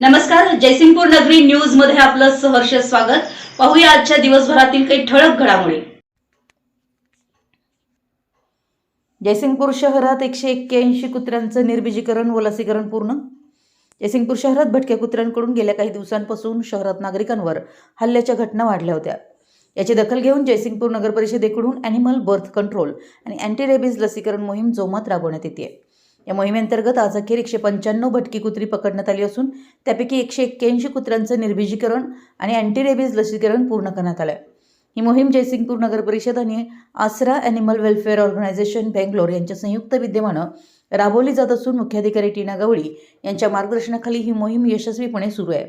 नमस्कार जयसिंगपूर नगरी न्यूजमध्ये आपलं सहर्ष स्वागत. पाहूया आजच्या दिवसभरातील काही ठळक घडामोडी. जयसिंगपूर शहरात एकशे एक्क्याऐंशी कुत्र्यांचं निर्बिजीकरण व लसीकरण पूर्ण. जयसिंगपूर शहरात भटक्या कुत्र्यांकडून गेल्या काही दिवसांपासून शहरात नागरिकांवर हल्ल्याच्या घटना वाढल्या होत्या. याची दखल घेऊन जयसिंगपूर नगर परिषदेकडून ॲनिमल बर्थ कंट्रोल आणि अँटी रेबीज लसीकरण मोहीम जोमात राबवण्यात येते या मोहिमेअंतर्गत आज अखेर एकशे पंच्याण्णव भटकी कुत्री पकडण्यात आली असून त्यापैकी एकशे एक्क्याऐंशी कुत्र्यांचं निर्बीजीकरण आणि अँटी रेबीज लसीकरण पूर्ण करण्यात आलं आहे ही मोहीम जयसिंगपूर नगर परिषद आणि आसरा ॲनिमल वेलफेअर ऑर्गनायझेशन बेंगलोर यांच्या संयुक्त विद्यमानं राबवली जात असून मुख्याधिकारी टीना गवळी यांच्या मार्गदर्शनाखाली ही मोहीम यशस्वीपणे सुरू आहे.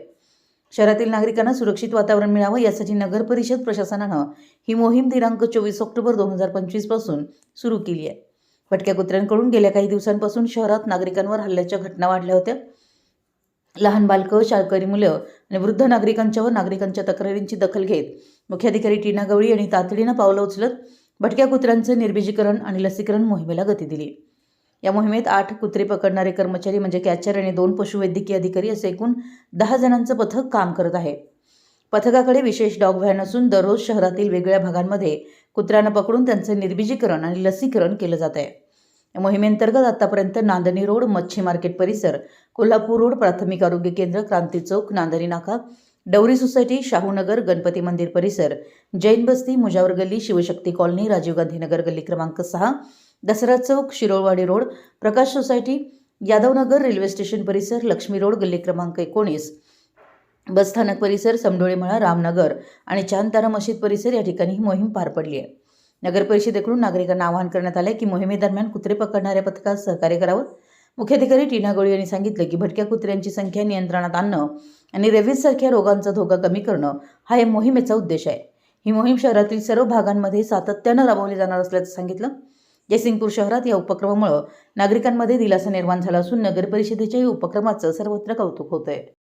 शहरातील नागरिकांना सुरक्षित वातावरण मिळावं यासाठी नगर परिषद प्रशासनानं ही मोहीम दिनांक चोवीस ऑक्टोबर दोन हजार पंचवीसपासून सुरू केली आहे. भटक्या कुत्र्यांकडून गेल्या काही दिवसांपासून शहरात नागरिकांवर हल्ल्याच्या घटना वाढल्या होत्या. लहान बालकं शाळकरी मुलं आणि वृद्ध नागरिकांच्या व नागरिकांच्या तक्रारींची दखल घेत मुख्याधिकारी टीना गवळी यांनी तातडीनं पावलं उचलत भटक्या कुत्र्यांचं निर्बीजीकरण आणि लसीकरण मोहिमेला गती दिली. या मोहिमेत आठ कुत्रे पकडणारे कर्मचारी म्हणजे कॅचर आणि दोन पशुवैद्यकीय अधिकारी असे एकूण दहा जणांचं पथक काम करत आहे. पथकाकडे विशेष डॉग व्हॅन असून दररोज शहरातील वेगळ्या भागांमध्ये कुत्र्यांना पकडून त्यांचं निर्बिजीकरण आणि लसीकरण केलं जात आहे. या मोहिमेअंतर्गत आतापर्यंत नांदणी रोड मच्छी मार्केट परिसर कोल्हापूर रोड प्राथमिक आरोग्य केंद्र क्रांती चौक नांदणी नाका डवरी सोसायटी शाहूनगर गणपती मंदिर परिसर जैन बस्ती मुजावर गल्ली शिवशक्ती कॉलनी राजीव गांधी नगर गल्ली क्रमांक सहा दसरा चौक Shirolwadi road Prakash society Yadavnagar railway station परिसर लक्ष्मी रोड गल्ली क्रमांक एकोणीस बसस्थानक परिसर समडोळीमळा रामनगर आणि चांदतारा मशीद परिसर या ठिकाणी ही मोहीम पार पडली आहे. नगर परिषदेकडून नागरिकांना आवाहन करण्यात आले की मोहिमेदरम्यान कुत्रे पकडणाऱ्या पथकास सहकार्य करावं. मुख्याधिकारी टीना गोळी यांनी सांगितलं की भटक्या कुत्र्यांची संख्या नियंत्रणात आणणं आणि रेव्हिजसारख्या रोगांचा धोका कमी करणं हा या मोहिमेचा उद्देश आहे. ही मोहीम शहरातील सर्व भागांमध्ये सातत्यानं राबवली जाणार असल्याचं सांगितलं. जयसिंगपूर शहरात या उपक्रमामुळं नागरिकांमध्ये दिलासा निर्माण झाला असून नगर परिषदेच्या या उपक्रमाचं सर्वत्र कौतुक होत आहे